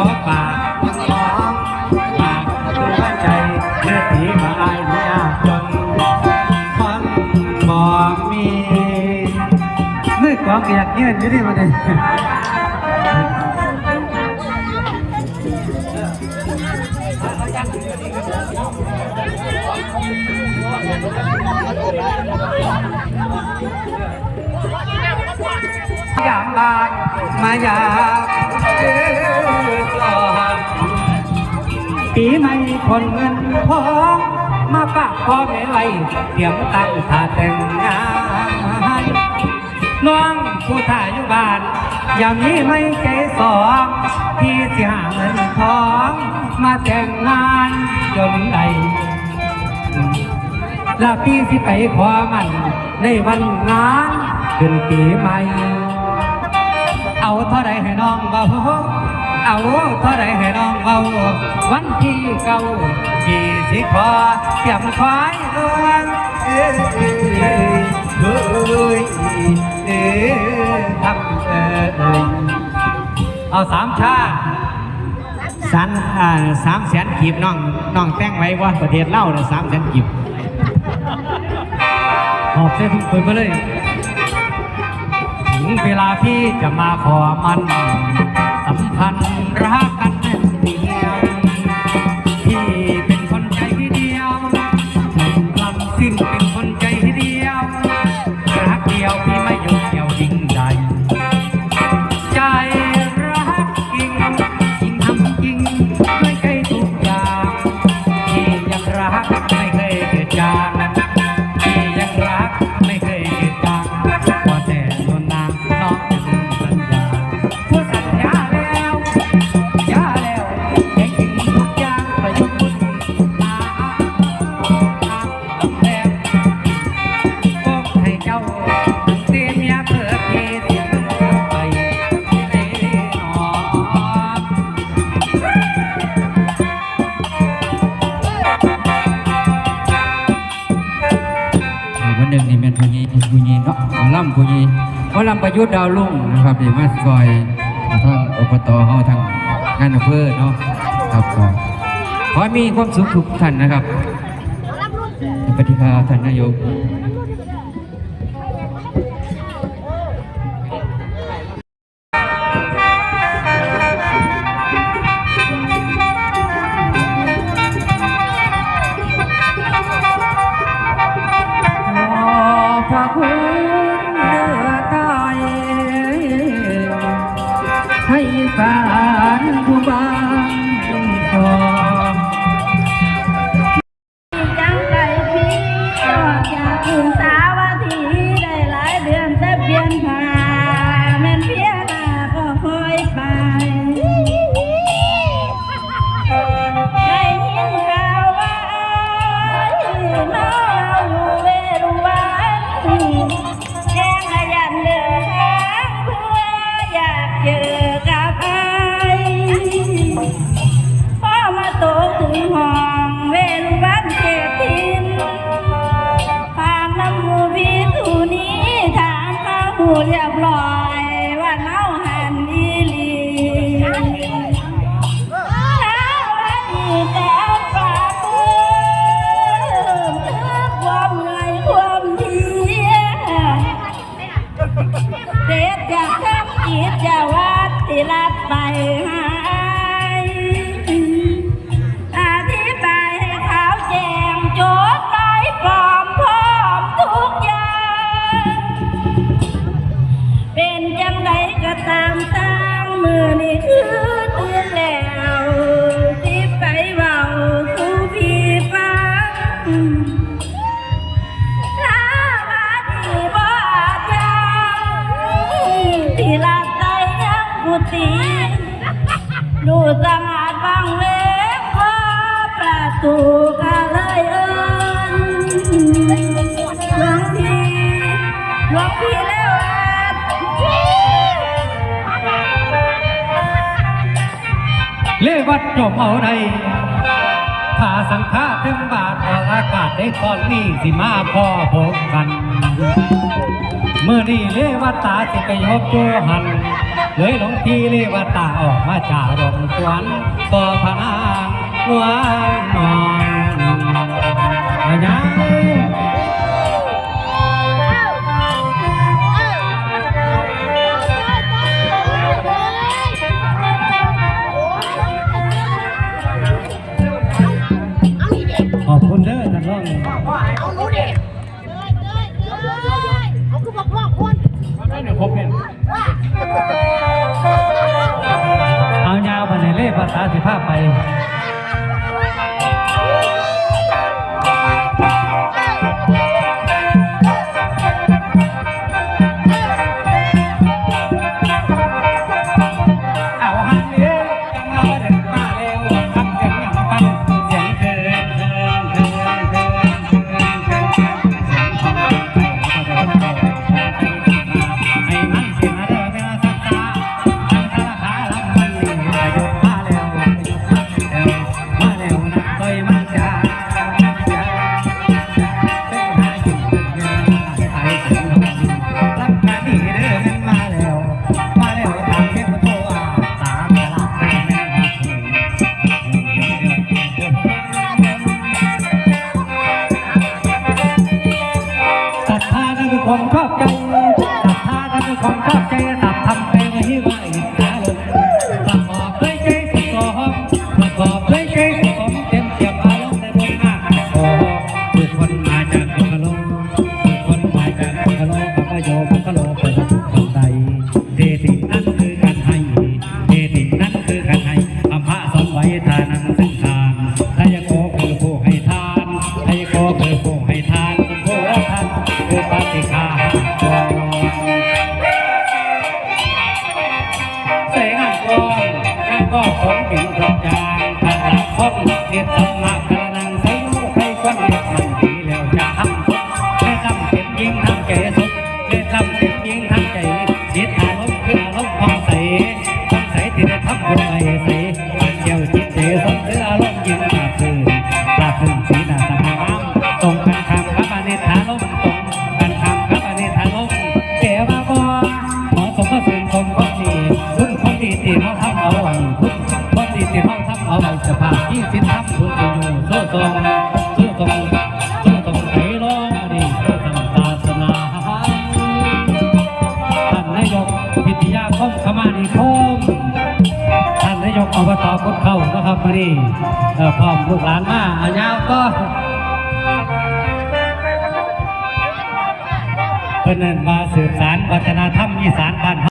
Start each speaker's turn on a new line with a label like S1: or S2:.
S1: ยังร้องอยากตัวใจเลือดผีมาอายยากจนคนบอกมีมือกองอยากเงี้ยอยู่นี่มาเนี่ ยากลายมาอยากเจอกอดปีใหม่คนเงินพองมาปากพ่อแม่ไว้เตรียมตั้งท่าแต่งงานน้องผู้ถ่ายอยู่บ้านอย่ามีไม่ใจสองที่สิหาเงินทองมาแต่งงานจนใดแล้วพี่สิไปขอมันในวันงานขึ้นปีใหม่ เอาเท่าไรให้น้องเบาเอาเท่าไรให้น้องเบาวันที่เก่าที่สิขอเตรียมควายดวงเอ้ยเอ้ยเอ้ยเอ้ยทำเอ้ยเอาสามชาสันอ่าสามแสนกีบน้องน้องแต่งไว้ว่าประเทศเล่าเลยสามแสนกีบหอบเส้นปืนมาเลย เวลาพี่จะมาขอมันสัมพัน วันหนึ่
S2: งนี่เป็นผู้หญิงผู้หญิงเนาะหมอลำผู้หญิงหมอลำประยุทธ์ดาวรุ่งนะครับเดี๋ยวมาซอยทางอบตเฮาทางงานอำเภอเนาะครับก็ขอมีความสุขทุกท่านนะครับสวัสดีครับท่านนายก
S1: ให้การผู้บาง
S3: จะทำกิจวัตรที่รัดไปหายอธิบายให้เขาแจงโจทย์ไม้ปลอมพร้อมทุกอย่าง เป็นจังไดก็ตามตั้งมือนี่ ยังกุฏิดูสงัดบังเล็กขอประตูก็เลยเอิญหลวงพี่หลวงพี่แล้วอา
S1: เลวัดจบเอาใดผ่าสังฆาถึงบาทออกอากาศได้ก่อนนี้สิมาพ่อพบกัน เมื่อนี้เลวัดตาสิไปยบโจหัน เลยหลงที่เลวตาออกมาจากดงสวนบ่อพนางนวลนอ ภาษาสิภาพไป เธอผู้ให้ทานโคทันคือปฏิฆาเสงานกอนนั่นก็ผลถึงประจถ้าหลักพ้นเด็ดสัมมากระนังใส่ลูกให้ฟัเด็กมันดีแล้วจะทแค่ทำเป็นยิ่งทำแก อบตกดเข้านะครับมาดีพร้อมลูกหลานมาอาญาวก็เป็นอนมาสืบสารวัฒนธรรมอีสานบ้าน